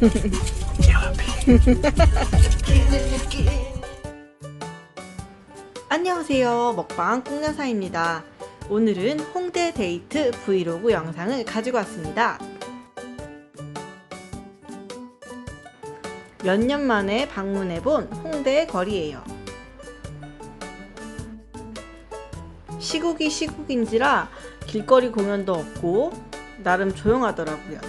안녕하세요. 먹방 꽁여사입니다. 오늘은 홍대 데이트 브이로그 영상을 가지고 왔습니다. 몇 년 만에 방문해본 홍대 거리예요. 시국이 시국인지라 길거리 공연도 없고 나름 조용하더라고요.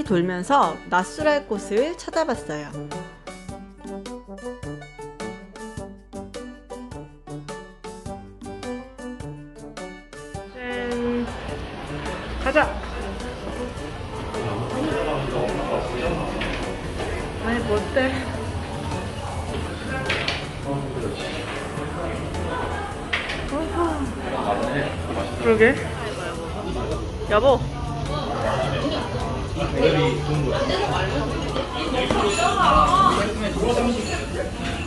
바퀴 돌면서 낮술할 곳을 찾아봤어요. 짠. 가자. 아니? 어허. 그러게. 여보.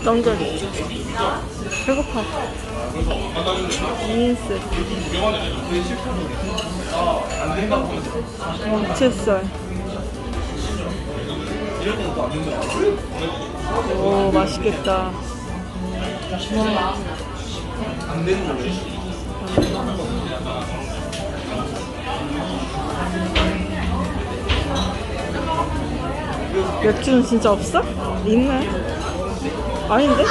렁전이 배고파. 인스. 무채살. 오 맛있겠다 맥주는 진짜 없어? 있네 아닌데?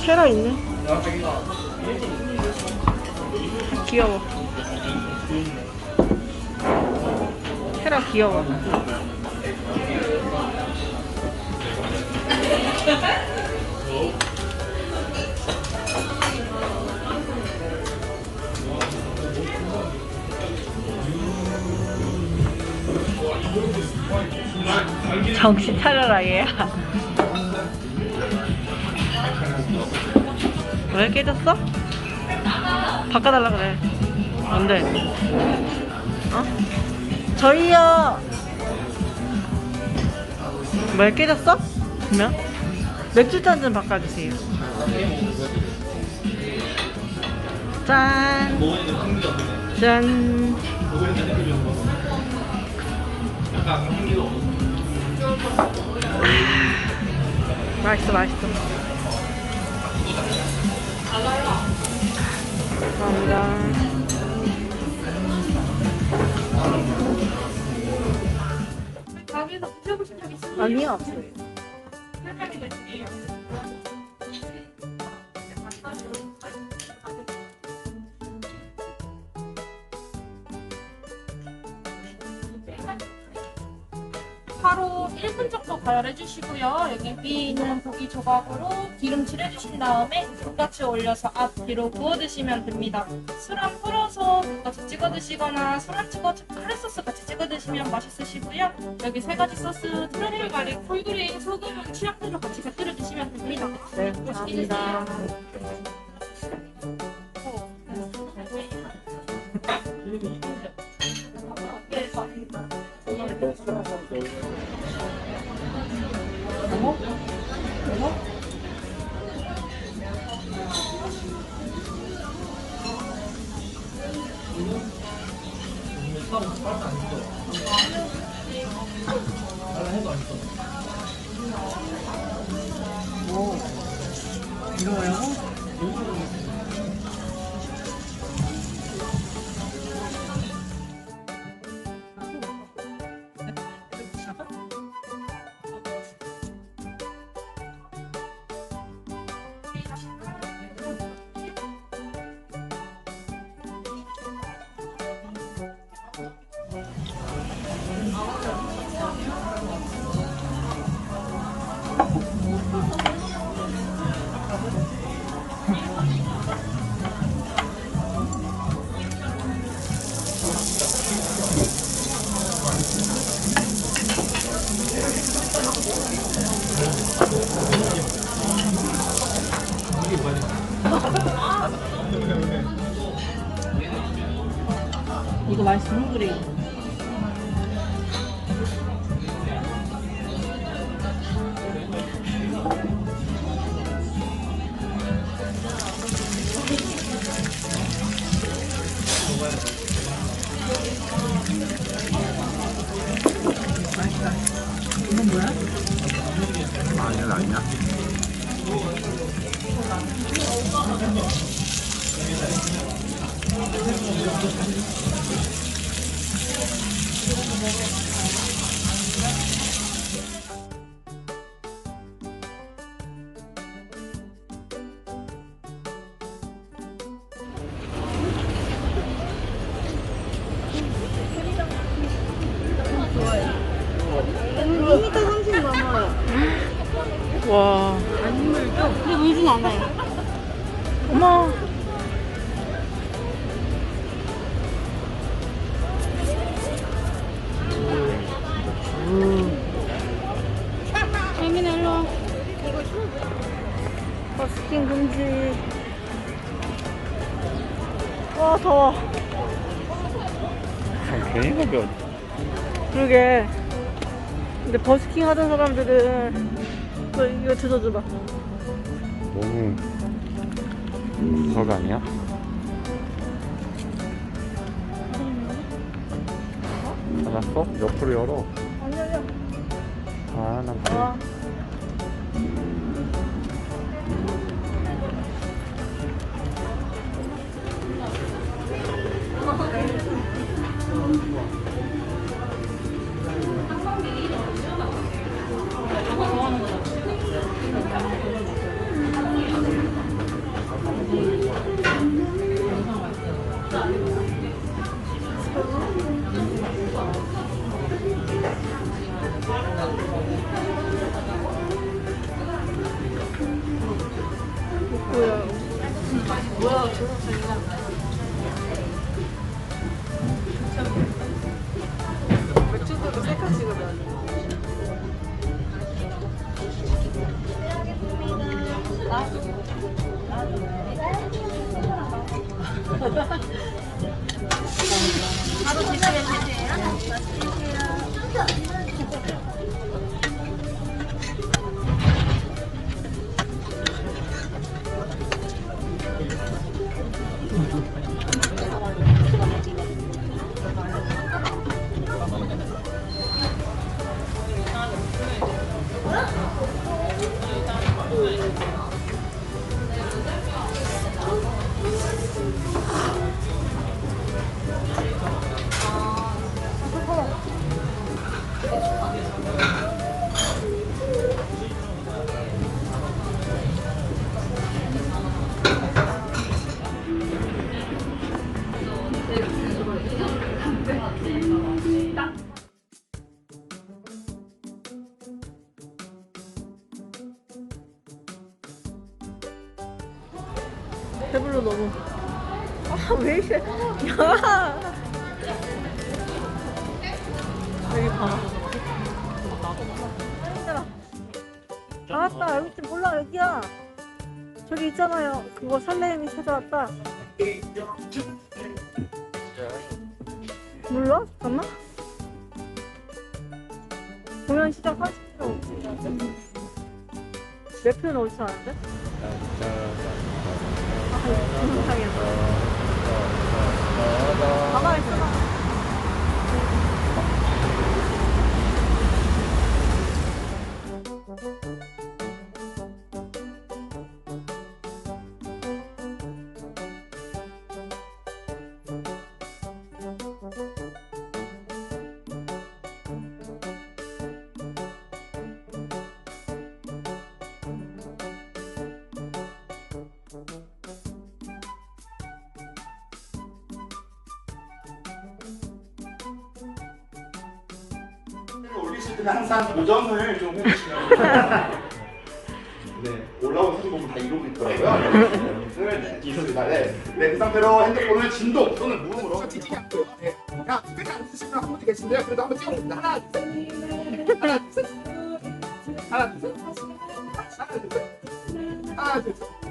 테라 있네 아, 귀여워 테라 귀여워 정신 차려라 얘야 왜 깨졌어? 바꿔달라 그래 안돼 어? 저희요 왜 깨졌어? 그러면 맥주 잔 좀 바꿔주세요 짠 짠. 맛있어 맛있어. 감사합니다? 아니요 바로 1분 정도 가열해 주시고요. 여기 위에 있는 고기 조각으로 기름칠 해주신 다음에 같이 올려서 앞뒤로 구워 드시면 됩니다. 술안 풀어서 같이 찍어 드시거나 술안 찍어 카레 소스 같이 찍어 드시면 맛있으시고요. 여기 세 가지 소스 트러플 가릭, 콜그레인, 소금은 취향대로 같이 곁들여 드시면 됩니다. 네 맛있게 감사합 맛있는 그래. 이건 뭐야? 아, 이건 아니야? 와. 근데 물진 않아요. 어머. 버스킹 금지. 와, 더워. 괜히 가벼워. 그러게. 근데 버스킹 하던 사람들은 너 이거 들어줘봐. 너무 구석 아니야? 닫았어? 옆으로 열어. 아니 아니야. 아, 난 그래. 찍으면. 바로 드시면 되세요. 배불러 너무. 아, 왜 이래? 야! 여기 봐. 얘들아. 나왔다. 여기 좀 몰라, 여기야. 저기 있잖아요. 그거 설레임이 찾아왔다. 몰라? 잠깐만. 공연 시작 30분 없지. 몇 표는 옳지 않은데? 아, 동영상이었어. 가만히 있어봐. 항상 고정을 좀 해주시면. 네, 올라온 사진 보면 다 이러고 있더라고요. 네, 있습니다. 네, 네, 그 상태로 핸드폰을 진동 또는 무음으로. 네, 야, 끝에 안 쓰시는 한 분이 계신데요. 그래도 한번 찍어봅니다. 하나, 둘, 셋. 하나, 둘, 셋. 하나, 둘, 셋. 하나, 둘, 셋. 하나, 둘, 셋.